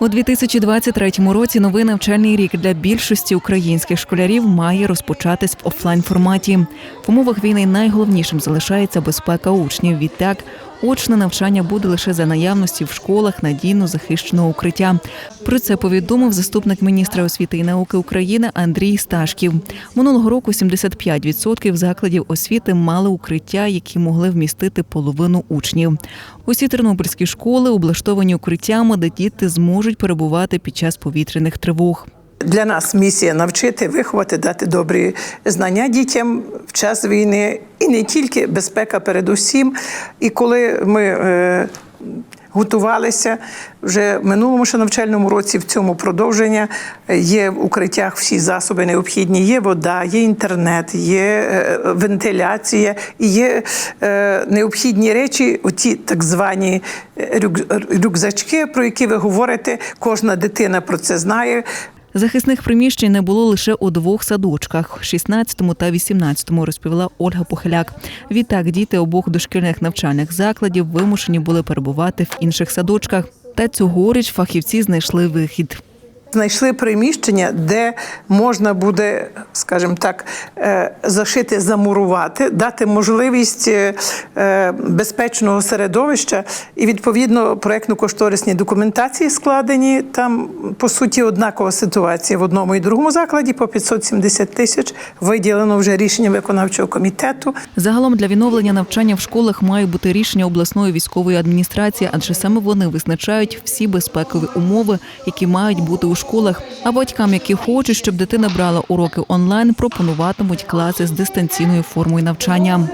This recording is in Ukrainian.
У 2023 році новий навчальний рік для більшості українських школярів має розпочатись в офлайн форматі. В умовах війни найголовнішим залишається безпека учнів. Відтак, очне навчання буде лише за наявності в школах надійно захищеного укриття. Про це повідомив заступник міністра освіти і науки України Андрій Сташків. Минулого року 75% закладів освіти мали укриття, які могли вмістити половину учнів. Усі тернопільські школи облаштовані укриттями, де діти зможуть перебувати під час повітряних тривог. Для нас місія навчити, виховати, дати добрі знання дітям в час війни і не тільки безпека передусім. І коли ми е, готувалися вже в минулому ще навчальному році, в цьому продовження є в укриттях всі засоби необхідні. Є вода, є інтернет, є е, вентиляція і є е, необхідні речі, оті так звані е, рюк- рюкзачки, про які ви говорите. Кожна дитина про це знає. Захисних приміщень не було лише у двох садочках 16-му та 18-му, розповіла Ольга Похиляк. Відтак діти обох дошкільних навчальних закладів вимушені були перебувати в інших садочках. Та цьогоріч фахівці знайшли вихід. Знайшли приміщення, де можна буде, скажімо так, е, зашити, замурувати, дати можливість е, е, безпечного середовища і відповідно проєктно-кошторисні документації складені. Там по суті однакова ситуація в одному і другому закладі. По 570 тисяч виділено вже рішення виконавчого комітету. Загалом для відновлення навчання в школах має бути рішення обласної військової адміністрації, адже саме вони визначають всі безпекові умови, які мають бути у школах. А батькам, які хочуть, щоб дитина брала уроки онлайн, пропонуватимуть класи з дистанційною формою навчання.